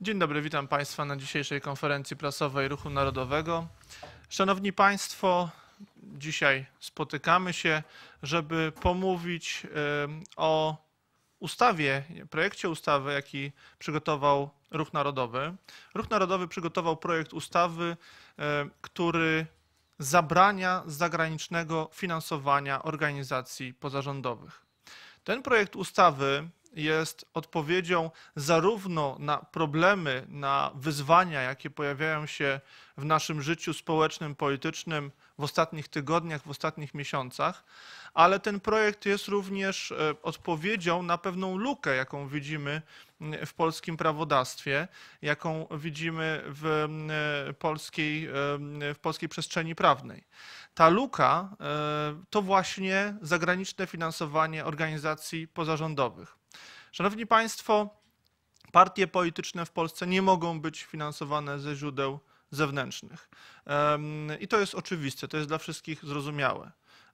Dzień dobry, witam Państwa na dzisiejszej konferencji prasowej Ruchu Narodowego. Szanowni Państwo, dzisiaj spotykamy się, żeby pomówić o ustawie, projekcie ustawy, jaki przygotował Ruch Narodowy. Ruch Narodowy przygotował projekt ustawy, który zabrania zagranicznego finansowania organizacji pozarządowych. Ten projekt ustawy jest odpowiedzią zarówno na problemy, na wyzwania, jakie pojawiają się w naszym życiu społecznym, politycznym w ostatnich tygodniach, w ostatnich miesiącach, ale ten projekt jest również e, odpowiedzią na pewną lukę, jaką widzimy w polskim prawodawstwie, jaką widzimy w e, polskiej, e, w polskiej przestrzeni prawnej. Ta luka to właśnie zagraniczne finansowanie organizacji pozarządowych. Szanowni Państwo, partie polityczne w Polsce nie mogą być finansowane ze źródeł zewnętrznych. I to jest oczywiste, to jest dla wszystkich zrozumiałe.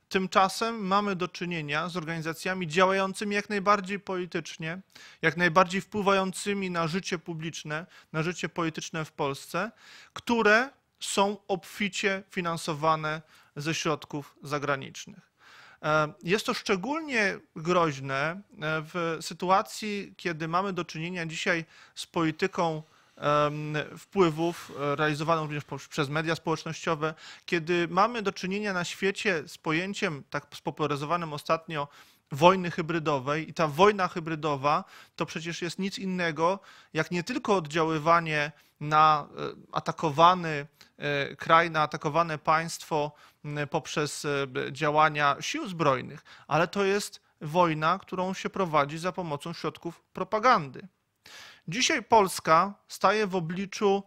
Tymczasem mamy do czynienia z organizacjami działającymi jak najbardziej politycznie, jak najbardziej wpływającymi na życie publiczne, na życie polityczne w Polsce, które są obficie finansowane ze środków zagranicznych. E, jest to szczególnie groźne e, w sytuacji, kiedy mamy do czynienia dzisiaj z polityką wpływów e, realizowaną również przez media społecznościowe, kiedy mamy do czynienia na świecie z pojęciem tak spopularyzowanym ostatnio wojny hybrydowej i ta wojna hybrydowa to przecież jest nic innego jak nie tylko oddziaływanie na atakowany kraj, na atakowane państwo poprzez e, działania sił zbrojnych, ale to jest wojna, którą się prowadzi za pomocą środków propagandy. Dzisiaj Polska staje w obliczu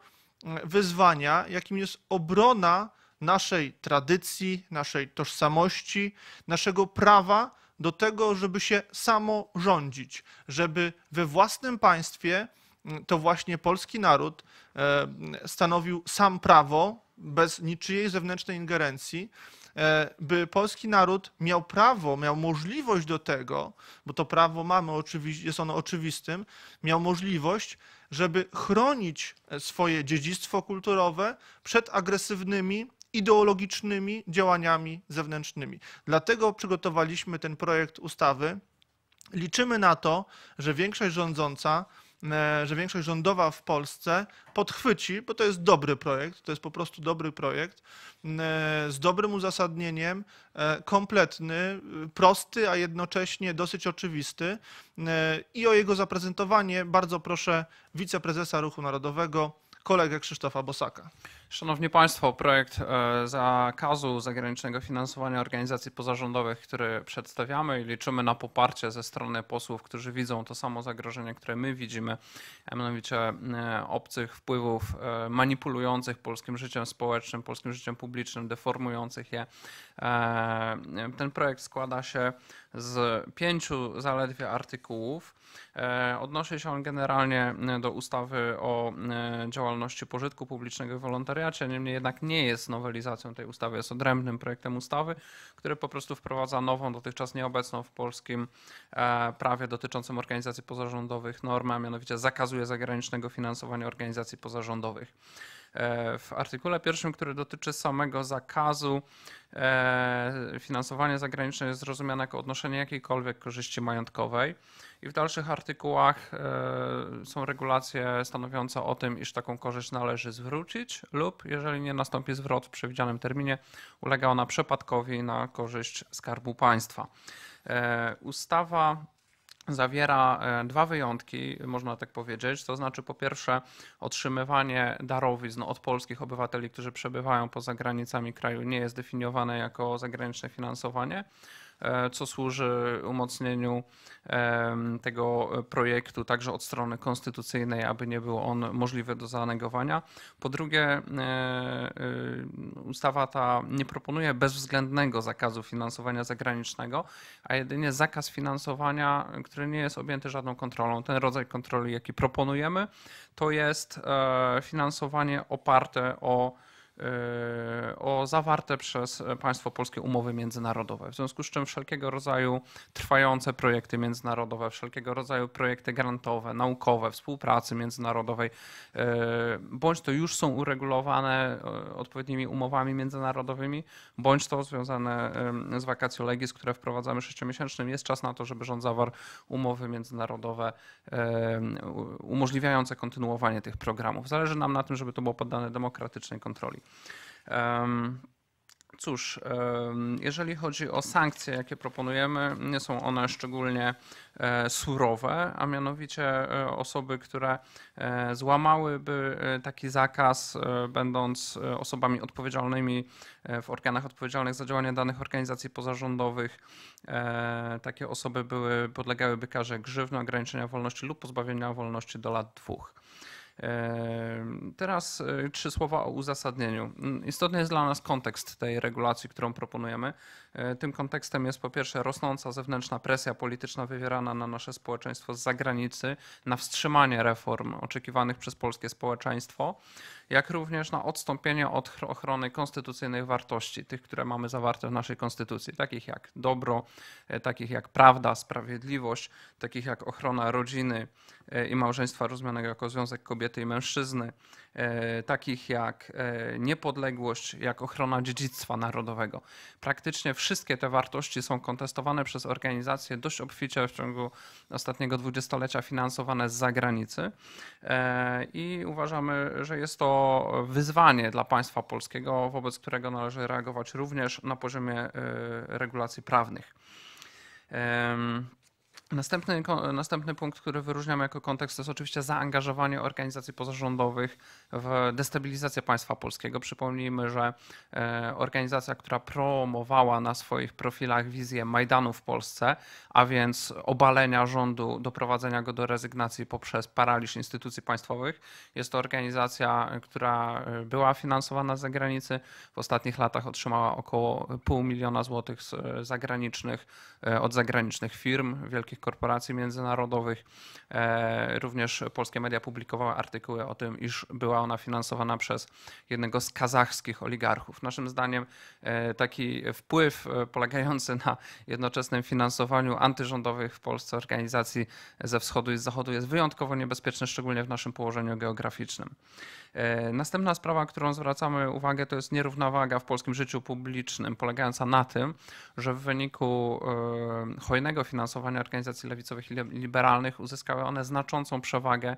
wyzwania, jakim jest obrona naszej tradycji, naszej tożsamości, naszego prawa do tego, żeby się samo rządzić, żeby we własnym państwie to właśnie polski naród e, stanowił sam prawo bez niczyjej zewnętrznej ingerencji, e, by polski naród miał prawo, miał możliwość do tego, bo to prawo mamy, jest ono oczywistym, miał możliwość, żeby chronić swoje dziedzictwo kulturowe przed agresywnymi, ideologicznymi działaniami zewnętrznymi. Dlatego przygotowaliśmy ten projekt ustawy. Liczymy na to, że większość rządząca E, że większość rządowa w Polsce podchwyci, bo to jest dobry projekt, to jest po prostu dobry projekt, e, z dobrym uzasadnieniem, e, kompletny, prosty, a jednocześnie dosyć oczywisty. I o jego zaprezentowanie bardzo proszę wiceprezesa Ruchu Narodowego, kolegę Krzysztofa Bosaka. Szanowni Państwo, projekt e, zakazu zagranicznego finansowania organizacji pozarządowych, który przedstawiamy i liczymy na poparcie ze strony posłów, którzy widzą to samo zagrożenie, które my widzimy, a mianowicie e, obcych wpływów e, manipulujących polskim życiem społecznym, polskim życiem publicznym, deformujących je. Ten projekt składa się z pięciu zaledwie artykułów. Odnosi się on generalnie do ustawy o działalności pożytku publicznego i wolontariatu wolontariacie, niemniej jednak nie jest nowelizacją tej ustawy, jest odrębnym projektem ustawy, który po prostu wprowadza nową, dotychczas nieobecną w polskim e, prawie dotyczącym organizacji pozarządowych normę, a mianowicie zakazuje zagranicznego finansowania organizacji pozarządowych. E, w artykule pierwszym, który dotyczy samego zakazu e, finansowania zagranicznego jest zrozumiane jako odnoszenie jakiejkolwiek korzyści majątkowej i w dalszych artykułach e, są regulacje stanowiące o tym, iż taką korzyść należy zwrócić lub jeżeli nie nastąpi zwrot w przewidzianym terminie, ulega ona przepadkowi na korzyść Skarbu Państwa. Ustawa zawiera e, dwa wyjątki, można tak powiedzieć. To znaczy, po pierwsze, otrzymywanie darowizn od polskich obywateli, którzy przebywają poza granicami kraju, nie jest definiowane jako zagraniczne finansowanie. E, co służy umocnieniu tego projektu także od strony konstytucyjnej, aby nie był on możliwy do zanegowania. Po drugie, e, e, ustawa ta nie proponuje bezwzględnego zakazu finansowania zagranicznego, a jedynie zakaz finansowania, który nie jest objęty żadną kontrolą. Ten rodzaj kontroli, jaki proponujemy, to jest finansowanie oparte o o zawarte przez państwo polskie umowy międzynarodowe. W związku z czym wszelkiego rodzaju trwające projekty międzynarodowe, wszelkiego rodzaju projekty grantowe, naukowe, współpracy międzynarodowej, e, bądź to już są uregulowane e, odpowiednimi umowami międzynarodowymi, bądź to związane z vacatio legis, które wprowadzamy sześciomiesięcznym, jest czas na to, żeby rząd zawarł umowy międzynarodowe umożliwiające kontynuowanie tych programów. Zależy nam na tym, żeby to było poddane demokratycznej kontroli. Cóż, jeżeli chodzi o sankcje, jakie proponujemy, nie są one szczególnie e, surowe, a mianowicie e, osoby, które e, złamałyby taki zakaz, będąc osobami odpowiedzialnymi w organach odpowiedzialnych za działania danych organizacji pozarządowych, takie osoby były, podlegałyby karze grzywny, ograniczenia wolności lub pozbawienia wolności do lat dwóch. Teraz e, trzy słowa o uzasadnieniu. Mm, Istotny jest dla nas kontekst tej regulacji, którą proponujemy. E, Tym kontekstem jest po pierwsze rosnąca zewnętrzna presja polityczna wywierana na nasze społeczeństwo z zagranicy, na wstrzymanie reform oczekiwanych przez polskie społeczeństwo, jak również na odstąpienie od chro- ochrony konstytucyjnych wartości, tych, które mamy zawarte w naszej konstytucji, takich jak dobro, e, takich jak prawda, sprawiedliwość, takich jak ochrona rodziny e, i małżeństwa rozumianego jako związek kobiety i mężczyzny, takich jak e, niepodległość, jak ochrona dziedzictwa narodowego. Praktycznie wszystkie te wartości są kontestowane przez organizacje dość obficie w ciągu ostatniego dwudziestolecia finansowane z zagranicy E, i uważamy, że jest to wyzwanie dla państwa polskiego, wobec którego należy reagować również na poziomie e, regulacji prawnych. Następny, następny punkt, który wyróżniamy jako kontekst, to jest oczywiście zaangażowanie organizacji pozarządowych w destabilizację państwa polskiego. Przypomnijmy, że e, organizacja, która promowała na swoich profilach wizję Majdanu w Polsce, a więc obalenia rządu, doprowadzenia go do rezygnacji poprzez paraliż instytucji państwowych, jest to organizacja, która e, była finansowana z zagranicy. W ostatnich latach otrzymała około pół miliona złotych e, zagranicznych, od zagranicznych firm, wielkich korporacji międzynarodowych. E, Również polskie media publikowały artykuły o tym, iż była ona finansowana przez jednego z kazachskich oligarchów. Naszym zdaniem e, taki wpływ e, polegający na jednoczesnym finansowaniu antyrządowych w Polsce organizacji ze wschodu i z zachodu jest wyjątkowo niebezpieczny, szczególnie w naszym położeniu geograficznym. Następna sprawa, którą zwracamy uwagę, to jest nierównowaga w polskim życiu publicznym, polegająca na tym, że w wyniku hojnego finansowania organizacji lewicowych i li- liberalnych uzyskały one znaczącą przewagę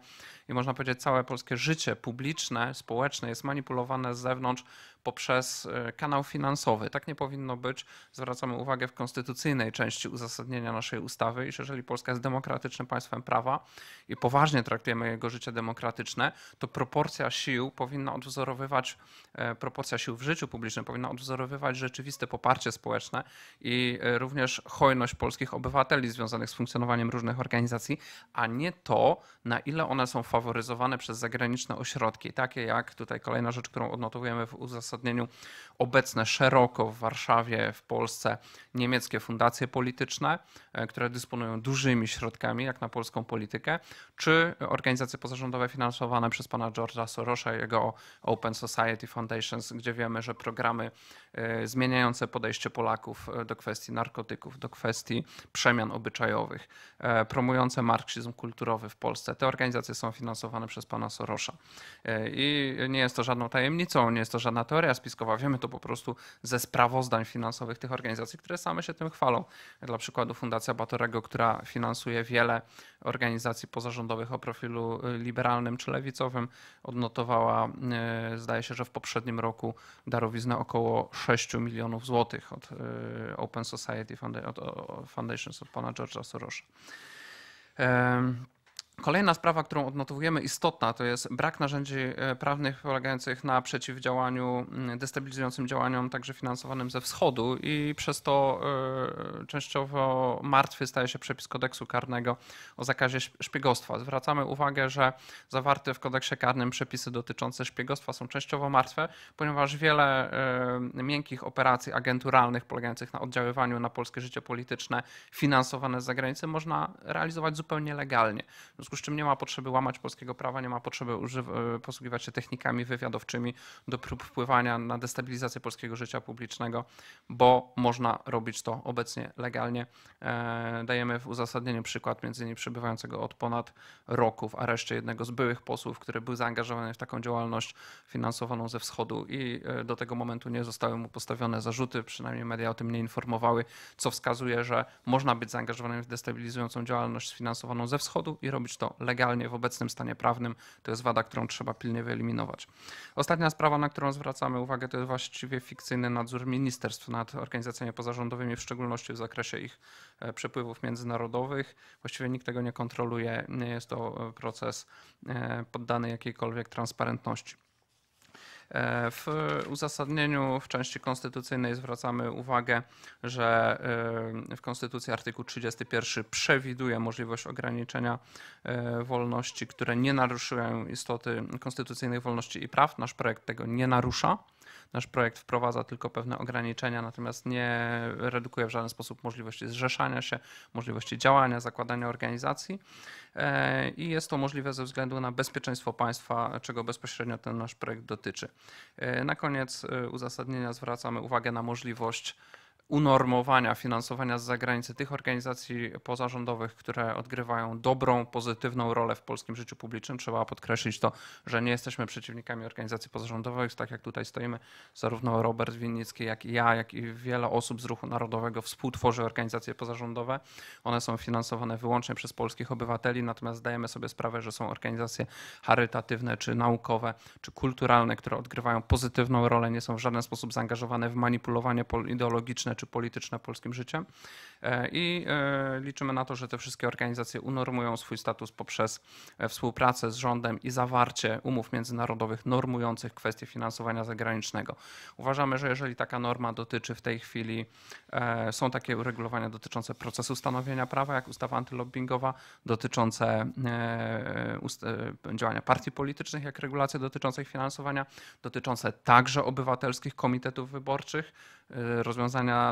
i można powiedzieć, całe polskie życie publiczne, społeczne jest manipulowane z zewnątrz poprzez e, kanał finansowy. Tak nie powinno być. Zwracamy uwagę w konstytucyjnej części uzasadnienia naszej ustawy, iż jeżeli Polska jest demokratycznym państwem prawa i poważnie traktujemy jego życie demokratyczne, to proporcja sił powinna odwzorowywać, e, proporcja sił w życiu publicznym powinna odwzorowywać rzeczywiste poparcie społeczne i e, również hojność polskich obywateli związanych z funkcjonowaniem różnych organizacji, a nie to, na ile one są faworyzowane przez zagraniczne ośrodki, takie jak tutaj kolejna rzecz, którą odnotowujemy w uzasadnieniu, obecne szeroko w Warszawie, w Polsce niemieckie fundacje polityczne, e, które dysponują dużymi środkami, jak na polską politykę, czy organizacje pozarządowe finansowane przez pana George'a Sorosa i jego Open Society Foundations, gdzie wiemy, że programy e, zmieniające podejście Polaków e, do kwestii narkotyków, do kwestii przemian obyczajowych, promujące marksizm kulturowy w Polsce. Te organizacje są finansowane przez pana Sorosza. I nie jest to żadną tajemnicą, nie jest to żadna teoria spiskowa. Wiemy to po prostu ze sprawozdań finansowych tych organizacji, które same się tym chwalą. Dla przykładu Fundacja Batorego, która finansuje wiele organizacji pozarządowych o profilu y, liberalnym czy lewicowym, odnotowała, y, zdaje się, że w poprzednim roku darowiznę około 6 milionów złotych od y, Open Society Founda- od, pana George'a Sorosza. Em, Kolejna sprawa, którą odnotowujemy istotna, to jest brak narzędzi e, prawnych polegających na przeciwdziałaniu mm, destabilizującym działaniom, także finansowanym ze wschodu i przez to e, częściowo martwy staje się przepis kodeksu karnego o zakazie szp- szpiegostwa. Zwracamy uwagę, że zawarte w kodeksie karnym przepisy dotyczące szpiegostwa są częściowo martwe, ponieważ wiele e, miękkich operacji agenturalnych polegających na oddziaływaniu na polskie życie polityczne finansowane z zagranicy można realizować zupełnie legalnie. W związku z czym nie ma potrzeby łamać polskiego prawa, nie ma potrzeby e, posługiwać się technikami wywiadowczymi do prób wpływania na destabilizację polskiego życia publicznego, bo można robić to obecnie legalnie. E, Dajemy w uzasadnieniu przykład między innymi przebywającego od ponad roku w areszcie jednego z byłych posłów, który był zaangażowany w taką działalność finansowaną ze wschodu i e, do tego momentu nie zostały mu postawione zarzuty, przynajmniej media o tym nie informowały, co wskazuje, że można być zaangażowanym w destabilizującą działalność sfinansowaną ze wschodu i robić to legalnie w obecnym stanie prawnym. To jest wada, którą trzeba pilnie wyeliminować. Ostatnia sprawa, na którą zwracamy uwagę, to jest właściwie fikcyjny nadzór ministerstw nad organizacjami pozarządowymi, w szczególności w zakresie ich e, przepływów międzynarodowych. Właściwie nikt tego nie kontroluje, nie jest to e, proces e, poddany jakiejkolwiek transparentności. E, W uzasadnieniu w części konstytucyjnej zwracamy uwagę, że e, w Konstytucji artykuł 31 przewiduje możliwość ograniczenia e, wolności, które nie naruszają istoty konstytucyjnych wolności i praw. Nasz projekt tego nie narusza. Nasz projekt wprowadza tylko pewne ograniczenia, natomiast nie redukuje w żaden sposób możliwości zrzeszania się, możliwości działania, zakładania organizacji. E, I jest to możliwe ze względu na bezpieczeństwo państwa, czego bezpośrednio ten nasz projekt dotyczy. E, Na koniec e, uzasadnienia zwracamy uwagę na możliwość unormowania finansowania z zagranicy tych organizacji pozarządowych, które odgrywają dobrą, pozytywną rolę w polskim życiu publicznym. Trzeba podkreślić to, że nie jesteśmy przeciwnikami organizacji pozarządowych, tak jak tutaj stoimy, zarówno Robert Winnicki, jak i ja, jak i wiele osób z ruchu narodowego współtworzy organizacje pozarządowe. One są finansowane wyłącznie przez polskich obywateli, natomiast zdajemy sobie sprawę, że są organizacje charytatywne, czy naukowe, czy kulturalne, które odgrywają pozytywną rolę, nie są w żaden sposób zaangażowane w manipulowanie ideologiczne czy polityczne polskim życiem. E, I e, liczymy na to, że te wszystkie organizacje unormują swój status poprzez e, współpracę z rządem i zawarcie umów międzynarodowych normujących kwestie finansowania zagranicznego. Uważamy, że jeżeli taka norma dotyczy w tej chwili, są takie uregulowania dotyczące procesu stanowienia prawa, jak ustawa antylobbingowa, dotyczące działania partii politycznych, jak regulacje dotyczące ich finansowania, dotyczące także obywatelskich komitetów wyborczych, e,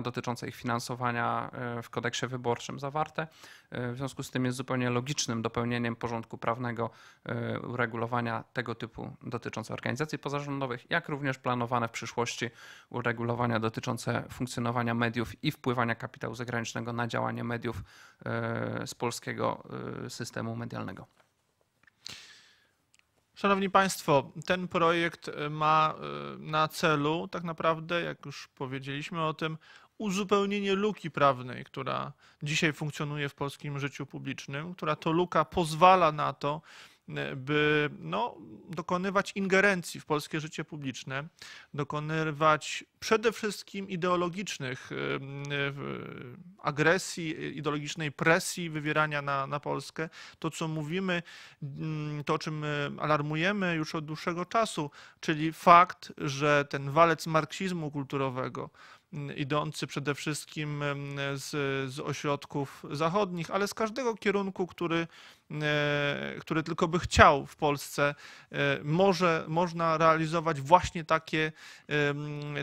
dotyczące ich finansowania e, w kodeksie wyborczym zawarte. E, W związku z tym jest zupełnie logicznym dopełnieniem porządku prawnego e, uregulowania tego typu dotyczące organizacji pozarządowych, jak również planowane w przyszłości uregulowania dotyczące funkcjonowania mediów i wpływania kapitału zagranicznego na działanie mediów z polskiego systemu medialnego. Szanowni Państwo, ten projekt ma na celu, tak naprawdę, jak już powiedzieliśmy o tym, uzupełnienie luki prawnej, która dzisiaj funkcjonuje w polskim życiu publicznym, która to luka pozwala na to, e, by no, dokonywać ingerencji w polskie życie publiczne, dokonywać przede wszystkim ideologicznych e, w- agresji, ideologicznej presji wywierania na, na Polskę. To, co mówimy, mm, to, o czym e, alarmujemy już od dłuższego czasu, czyli fakt, że ten walec marksizmu kulturowego, idący przede wszystkim em, z, z ośrodków zachodnich, ale z każdego kierunku, który, e, który tylko by chciał w Polsce, e, może, można realizować właśnie takie,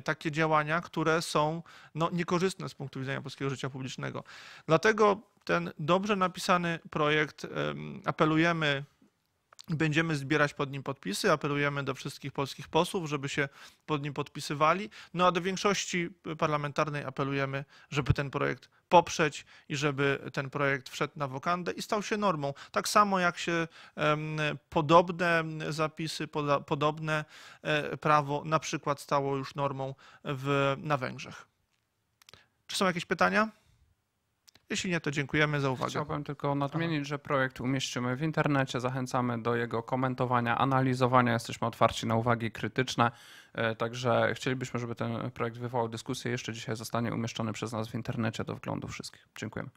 takie działania, które są no, niekorzystne z punktu widzenia polskiego życia publicznego. Dlatego ten dobrze napisany projekt em, apelujemy Będziemy zbierać pod nim podpisy. Apelujemy do wszystkich polskich posłów, żeby się pod nim podpisywali. No a do większości parlamentarnej apelujemy, żeby ten projekt poprzeć i żeby ten projekt wszedł na wokandę i stał się normą. Tak samo jak się podobne zapisy, podobne e, prawo na przykład stało już normą w, na Węgrzech. Czy są jakieś pytania? Jeśli nie, to dziękujemy za uwagę. Chciałbym tylko nadmienić, że projekt umieścimy w internecie. Zachęcamy do jego komentowania, analizowania. Jesteśmy otwarci na uwagi krytyczne. E, Także chcielibyśmy, żeby ten projekt wywołał dyskusję. Jeszcze dzisiaj zostanie umieszczony przez nas w internecie do wglądu wszystkich. Dziękujemy.